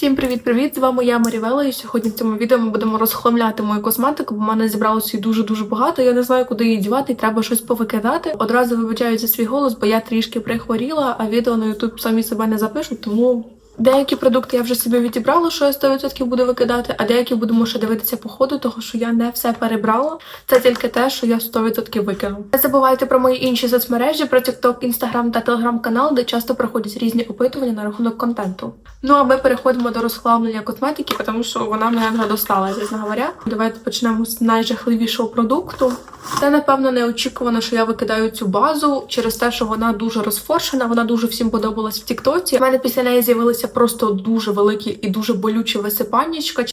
Всім привіт-привіт! З вами я Марівела, і сьогодні в цьому відео ми будемо розхламляти мою косметику, бо в мене зібралося її дуже-дуже багато. Я не знаю, куди її дівати, і треба щось повикидати. Одразу вибачаю за свій голос, бо я трішки прихворіла, а відео на YouTube самі себе не запишуть, тому. Деякі продукти я вже собі відібрала, що я 100% буду викидати, а деякі будемо ще дивитися по ходу, того що я не все перебрала. Це тільки те, що я 100% викину. Не забувайте про мої інші соцмережі, про TikTok, Instagram та Telegram канал, де часто проходять різні опитування на рахунок контенту. Ну а ми переходимо до розхламлення косметики, тому що вона мене вже достала, чесно говоря. Давайте почнемо з найжахливішого продукту. Це напевно неочікувано, що я викидаю цю базу через те, що вона дуже розфоршена, вона дуже всім подобалась в Тіктоці. У мене після неї з'явилися просто дуже великі і дуже болючі висипаннячка.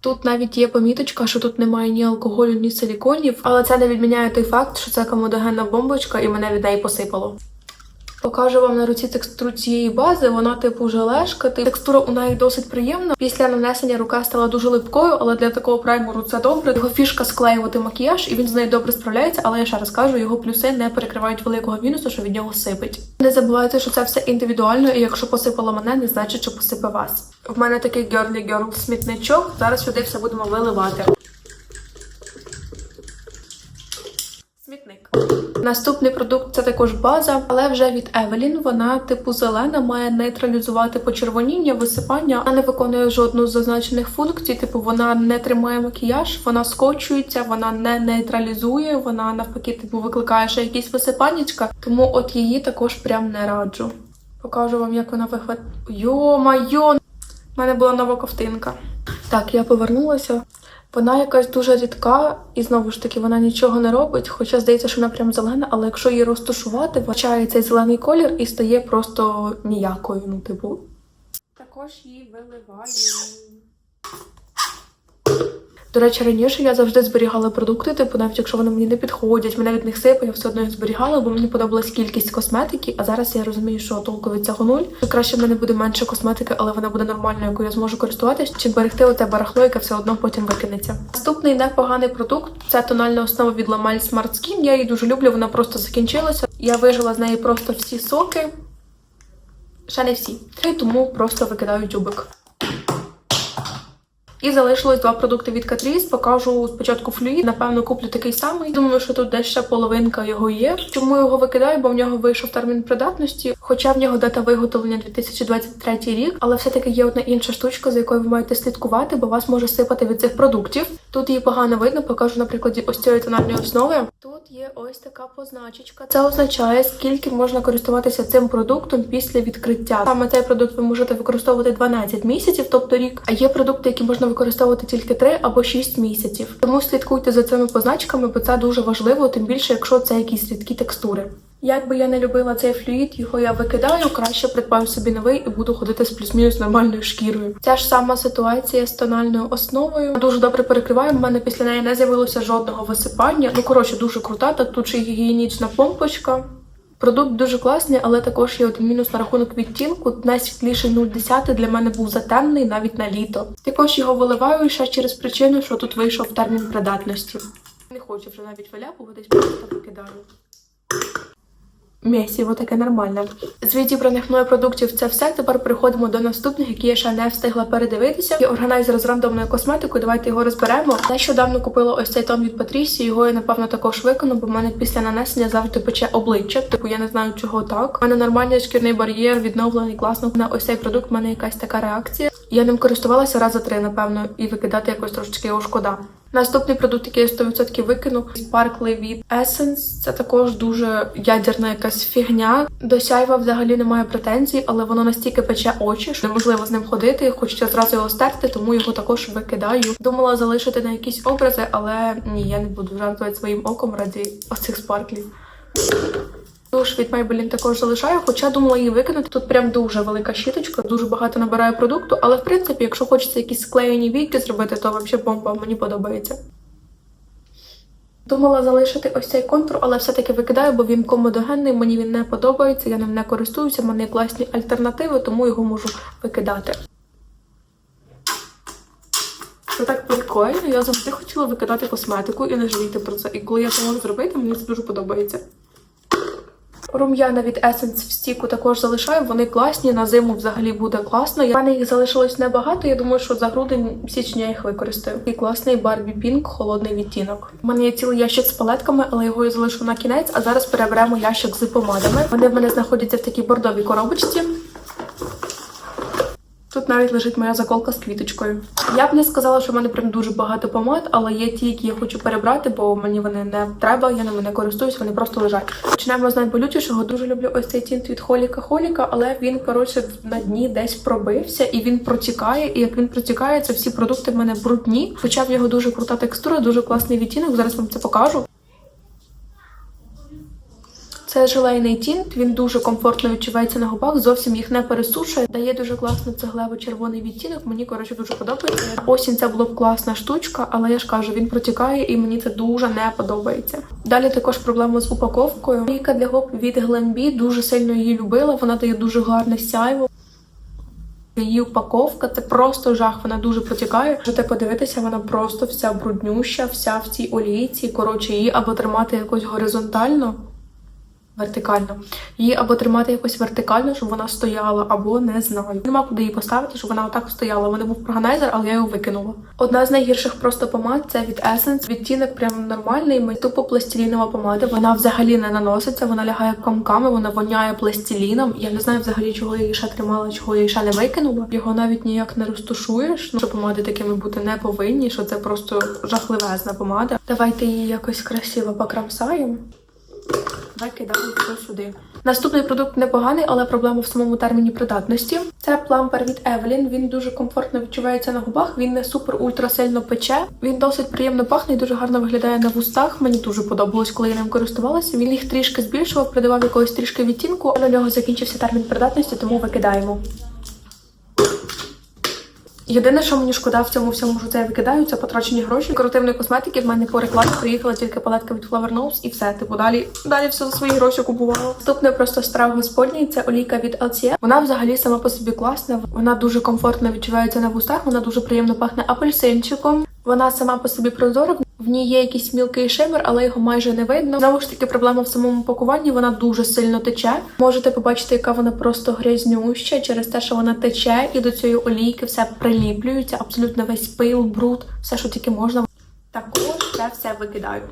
Тут навіть є поміточка, що тут немає ні алкоголю, ні силіконів, але це не відміняє той факт, що це комодогенна бомбочка і мене від неї посипало. Покажу вам на руці текстуру цієї бази. Вона типу желешка. Текстура у неї досить приємна. Після нанесення рука стала дуже липкою, але для такого праймеру це добре. Його фішка склеювати макіяж, і він з нею добре справляється. Але я ще раз кажу, його плюси не перекривають великого мінусу, що від нього сипить. Не забувайте, що це все індивідуально, і якщо посипало мене, не значить, що посипе вас. В мене такий girly girl смітничок. Зараз сюди все будемо виливати. Наступний продукт це також база, але вже від Евелін. Вона типу зелена, має нейтралізувати почервоніння, висипання. Вона не виконує жодну з зазначених функцій. Типу, вона не тримає макіяж, вона скочується, вона не нейтралізує. Вона навпаки, типу, викликає ще якісь висипаннячка. Тому от її також прям не раджу. Покажу вам, як вона вихват. Йо-майо! У мене була нова ковтинка. Так, я повернулася. Вона якась дуже рідка, і знову ж таки вона нічого не робить, хоча здається, що вона прям зелена, але якщо її розташувати, вбачає цей зелений колір і стає просто ніякою. Ну, типу. Також її виливаю. До речі, раніше я завжди зберігала продукти, типу, навіть якщо вони мені не підходять, мене від них сипає, я все одно їх зберігала, бо мені подобалась кількість косметики. А зараз я розумію, що толку від цього нуль. Що Краще в мене буде менше косметики, але вона буде нормальною, якою я зможу користуватись, чим берегти оте барахло, яке все одно потім викинеться. Наступний непоганий продукт це тональна основа від Lamel Smart Skin. Я її дуже люблю, вона просто закінчилася. Я вижила з неї просто всі соки. Ще не всі. І тому просто викидаю тюбик. І залишилось два продукти від Catrice. Покажу спочатку флюїд. Напевно, куплю такий самий. Думаю, що тут десь ще половинка його є. Чому його викидаю? Бо в нього вийшов термін придатності. Хоча в нього дата виготовлення 2023 рік, але все-таки є одна інша штучка, за якою ви маєте слідкувати, бо вас може сипати від цих продуктів. Тут її погано видно, покажу на прикладі ось цієї тональної основи. Тут є ось така позначечка. Це означає, скільки можна користуватися цим продуктом після відкриття. Саме цей продукт ви можете використовувати 12 місяців, тобто рік. А є продукти, які можна використовувати тільки 3 або 6 місяців. Тому слідкуйте за цими позначками, бо це дуже важливо, тим більше, якщо це якісь рідкі текстури. Як би я не любила цей флюїд, його я викидаю, краще придбаю собі новий і буду ходити з плюс-мінус нормальною шкірою. Ця ж сама ситуація з тональною основою. Дуже добре перекриваю. В мене після неї не з'явилося жодного висипання. Ну коротше, дуже крута. Так тут ще гігієнічна помпочка. Продукт дуже класний, але також є один мінус на рахунок відтінку. Найсвітліший 0,10 для мене був затемний навіть на літо. Також його виливаю ще через причину, що тут вийшов термін придатності. Не хочу вже навіть виляпуватись, просто викидаю. Мєсіво таке нормальне. З відібраних мною продуктів це все. Тепер переходимо до наступних, які я ще не встигла передивитися. Є органайзер з рандомною косметикою. Давайте його розберемо. Нещодавно купила ось цей тон від Патрісі. Його я напевно також викону, бо в мене після нанесення завжди пече обличчя. Типу я не знаю, чого так. У мене нормальний шкірний бар'єр, відновлений класно. На ось цей продукт в мене якась така реакція. Я ним користувалася рази три, напевно, і викидати якось трошечки його шкода. Наступний продукт, який я 100% викину, спаркли від Essence. Це також дуже ядерна якась фігня. До сяйва взагалі немає претензій, але воно настільки пече очі, що неможливо з ним ходити. Хочеться зразу його стерти, тому його також викидаю. Думала залишити на якісь образи, але ні, я не буду жартувати своїм оком раді оцих спарклів. Туш від Maybelline також залишаю, хоча думала її викинути. Тут прям дуже велика щіточка, дуже багато набираю продукту, але в принципі, якщо хочеться якісь склеєні війки зробити, то взагалі бомба мені подобається. Думала залишити ось цей контур, але все-таки викидаю, бо він комодогенний, мені він не подобається, я ним не користуюся, в мене є класні альтернативи, тому його можу викидати. Це так прикольно, я завжди хотіла викидати косметику і не жаліти про це. І коли я це можу зробити, мені це дуже подобається. Рум'яна від Essence в стіку також залишаю. Вони класні. На зиму взагалі буде класно. У мене їх залишилось небагато. Я думаю, що за грудень січня їх використаю. І класний Barbie Pink, холодний відтінок. У мене є цілий ящик з палетками, але його я залишу на кінець. А зараз переберемо ящик з помадами. Вони в мене знаходяться в такій бордовій коробочці. Тут навіть лежить моя заколка з квіточкою. Я б не сказала, що в мене прям дуже багато помад, але є ті, які я хочу перебрати, бо мені вони не треба, я ними не користуюсь, вони просто лежать. Почнемо з найболючішого. Дуже люблю ось цей тінт від Холіка Холіка, але він коротше на дні десь пробився і він протікає. І як він протікає, це всі продукти в мене брудні. Хоча в його дуже крута текстура, дуже класний відтінок. Зараз вам це покажу. Це желейний тінт, він дуже комфортно відчувається на губах, зовсім їх не пересушує. Дає дуже класно цеглево-червоний відтінок. Мені коротше дуже подобається. Осінь це була б класна штучка, але я ж кажу, він протікає і мені це дуже не подобається. Далі також проблема з упаковкою. Ліка для губ від Glambi, дуже сильно її любила. Вона дає дуже гарне сяйво. Її упаковка це просто жах, вона дуже протікає. Можете подивитися, вона просто вся бруднюща, вся в цій олійці. Коротше, її або тримати якось горизонтально. Вертикально. Її або тримати якось вертикально, щоб вона стояла, або не знаю. Нема куди її поставити, щоб вона отак стояла. У мене був органайзер, але я його викинула. Одна з найгірших просто помад це від Essence. Відтінок прям нормальний. Ми тупо пластилінова помада. Вона взагалі не наноситься, вона лягає комками, вона воняє пластиліном. Я не знаю взагалі, чого я її ще тримала, чого я її ще не викинула. Його навіть ніяк не розтушуєш. Ну, що помади такими бути не повинні, що це просто жахливезна помада. Давайте її якось красиво покрамсаємо. Викидаю все сюди. Наступний продукт непоганий, але проблема в самому терміні придатності. Це плампер від Evelyn. Він дуже комфортно відчувається на губах. Він не супер ультра сильно пече. Він досить приємно пахне і дуже гарно виглядає на вустах. Мені дуже подобалось, коли я ним користувалася. Він їх трішки збільшував, придавав якогось трішки відтінку, але у нього закінчився термін придатності, тому викидаємо. Єдине, що мені шкода в цьому всьому, що це я викидаю, це потрачені гроші. Декоративної косметики в мене по рекламі приїхала тільки палетка від Flower Nose і все. Типу далі далі все за свої гроші купувала. Наступне просто страв господній це олійка від LCF. Вона взагалі сама по собі класна. Вона дуже комфортно відчувається на вустах. Вона дуже приємно пахне апельсинчиком. Вона сама по собі прозора. В ній є якийсь мілкий шимер, але його майже не видно. Знову ж таки, проблема в самому пакуванні. Вона дуже сильно тече. Можете побачити, яка вона просто грязнюща через те, що вона тече, і до цієї олійки все приліплюється. Абсолютно весь пил, бруд, все, що тільки можна. Також це все викидаю.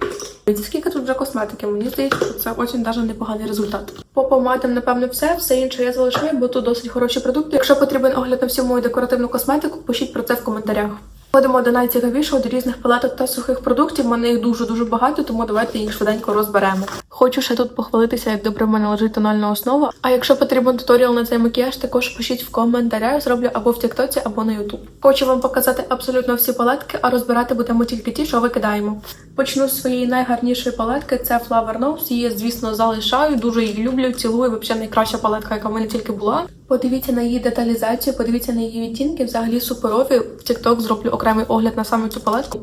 Скільки тут вже косметики? Мені здається, що це дуже навіть непоганий результат. По помадам, напевно, все. Все інше я залишаю, бо тут досить хороші продукти. Якщо потрібен огляд на всю мою декоративну косметику, пишіть про це в коментарях. Ходимо до найцікавішого, до різних палеток та сухих продуктів. У мене їх дуже-дуже багато, тому давайте їх швиденько розберемо. Хочу ще тут похвалитися, як добре в мене лежить тональна основа. А якщо потрібен туторіал на цей макіяж, також пишіть в коментарях, зроблю або в Тіктоці, або на Ютуб. Хочу вам показати абсолютно всі палетки, а розбирати будемо тільки ті, що викидаємо. Почну з своєї найгарнішої палетки. Це Flower Nose. Її, звісно, залишаю. Дуже її люблю, цілую. Взагалі найкраща палетка, яка в мене тільки була. Подивіться на її деталізацію, подивіться на її відтінки. Взагалі суперові. В TikTok зроблю окремий огляд на саме цю палетку.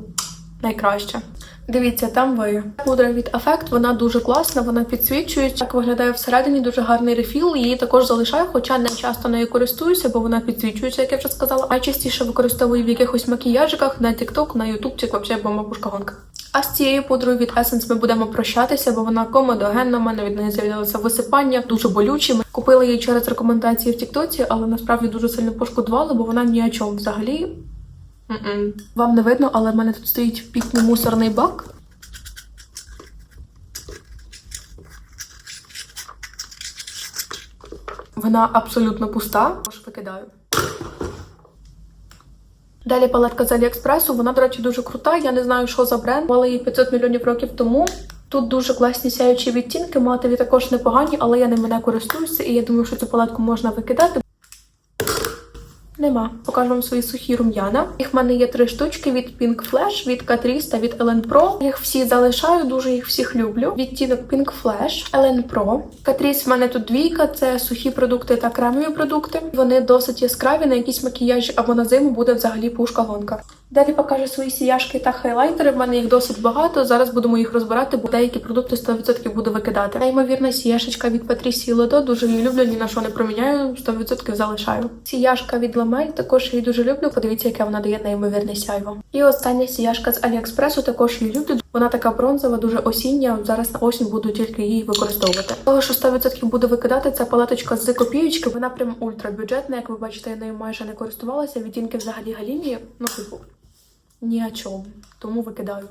Найкраще. Дивіться, там ви. Пудра від Affect, вона дуже класна, вона підсвічується. Так виглядає всередині, дуже гарний рефіл. Її також залишаю, хоча не часто нею користуюся, бо вона підсвічується, як я вже сказала. Найчастіше використовую в якихось макіяжиках на TikTok, на YouTube, взагалі бомба пушка гонка. А з цією пудрою від Essence ми будемо прощатися, бо вона комедогенна, в мене від неї з'явилося висипання, дуже болючі. Ми купили її через рекомендації в Тіктоці, але насправді дуже сильно пошкодували, бо вона ні о чому взагалі. М-м. Вам не видно, але в мене тут стоїть пікні мусорний бак. Вона абсолютно пуста, тож викидаю. Далі палетка з Аліекспресу. Вона, до речі, дуже крута. Я не знаю, що за бренд. Мала її 500 мільйонів років тому. Тут дуже класні сяючі відтінки, матові також непогані, але я ними не користуюся, і я думаю, що цю палетку можна викидати. Нема. Покажу вам свої сухі рум'яна. Їх в мене є три штучки від Pink Flash, від Catrice та від Ellen Pro. Їх всі залишаю, дуже їх всіх люблю. Відтінок Pink Flash, Ellen Pro. Catrice в мене тут двійка, це сухі продукти та кремові продукти. Вони досить яскраві, на якісь макіяжі або на зиму буде взагалі пушка гонка. Далі покажу свої сіяшки та хайлайтери. В мене їх досить багато. Зараз будемо їх розбирати, бо деякі продукти 100% буду викидати. Неймовірна сіяшечка від Патрісії Лодо. Дуже її люблю, ні на що не проміняю, 100% залишаю. Сіяшка від Ламель, також її дуже люблю. Подивіться, яке вона дає неймовірне сяйво. І остання сіяшка з Аліекспресу, також її люблю. Вона така бронзова, дуже осіння. Зараз на осінь буду тільки її використовувати. Того, що 100% буду викидати, це палеточка з копієчки. Вона прям ультрабюджетна. Як ви бачите, я нею майже не користувалася. Відтінки взагалі галімі. Ну, типу, ні о чому. Тому викидаю.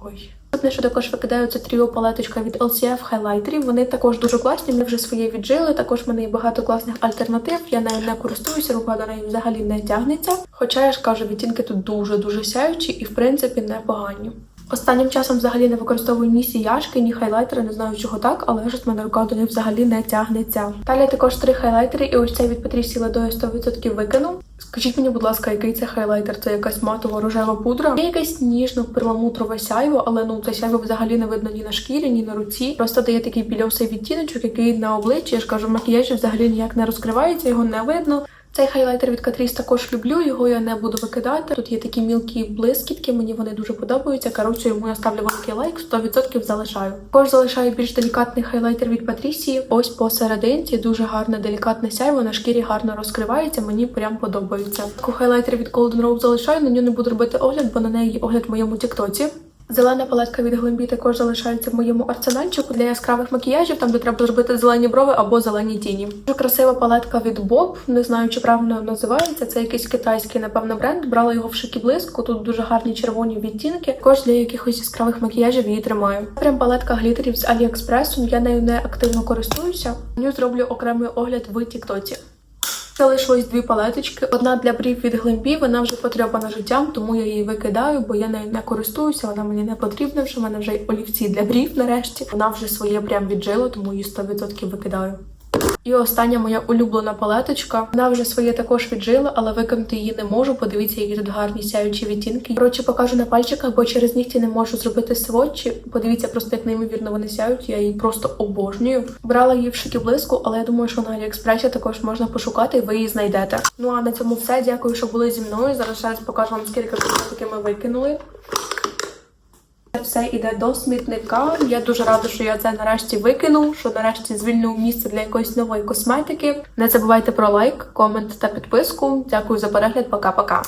Ой. Одне, що також викидаю, це тріо палеточка від LCF хайлайтерів. Вони також дуже класні. Ми вже своє віджили. Також в мене є багато класних альтернатив. Я нею не користуюся, рука до неї взагалі не тягнеться. Хоча я ж кажу, відтінки тут дуже дуже сяючі і в принципі непогані. Останнім часом взагалі не використовую ні сіяшки, ні хайлайтери, не знаю чого так, але ж в мене рука до них взагалі не тягнеться. Далі також три хайлайтери, і ось цей від Patricia Ledо 100% викину. Скажіть мені, будь ласка, який це хайлайтер? Це якась матова рожева пудра? Є якесь ніжно перламутрове сяйво, але ну це сяйво взагалі не видно ні на шкірі, ні на руці. Просто дає такий білявсий відтіночок, який на обличчі, я ж кажу, макіяж взагалі ніяк не розкривається, його не видно. Цей хайлайтер від Catrice також люблю, його я не буду викидати. Тут є такі мілкі блискітки, мені вони дуже подобаються. Коротше, йому я ставлю великий лайк, 100% залишаю. Також залишаю більш делікатний хайлайтер від Патрісії. Ось посерединці дуже гарне делікатне сяйво, на шкірі гарно розкривається, мені прям подобається. Таку хайлайтер від Golden Rose залишаю, на нього не буду робити огляд, бо на неї огляд в моєму тіктоці. Зелена палетка від Глембі також залишається в моєму арсенальчику для яскравих макіяжів, там де треба зробити зелені брови або зелені тіні. Дуже красива палетка від Bob, не знаю, чи правильно називається. Це якийсь китайський, напевно, бренд. Брала його в шикі блиску. Тут дуже гарні червоні відтінки. Також для якихось яскравих макіяжів її тримаю. Прям палетка глітерів з Аліекспресу. Я нею не активно користуюся. Ню зроблю окремий огляд в Тіктоці. Залишилось дві палеточки. Одна для брів від Глембі, вона вже потрібна життям, тому я її викидаю, бо я нею не користуюся, вона мені не потрібна вже. в мене вже олівці для брів нарешті. Вона вже своє прям віджила, тому її 100% викидаю. І остання моя улюблена палеточка. Вона вже своє також віджила, але викинути її не можу. Подивіться, які тут гарні сяючі відтінки. Коротше, покажу на пальчиках, бо через нігті не можу зробити сводчі. Подивіться просто, як неймовірно вони сяють. Я її просто обожнюю. Брала її в шикі блиску, але я думаю, що на Аліекспресі також можна пошукати, і ви її знайдете. Ну а на цьому все. Дякую, що були зі мною. Зараз ще покажу вам, скільки ми викинули. Все йде до смітника. Я дуже рада, що я це нарешті викинув, що нарешті звільнив місце для якоїсь нової косметики. Не забувайте про лайк, комент та підписку. Дякую за перегляд. Пока-пока.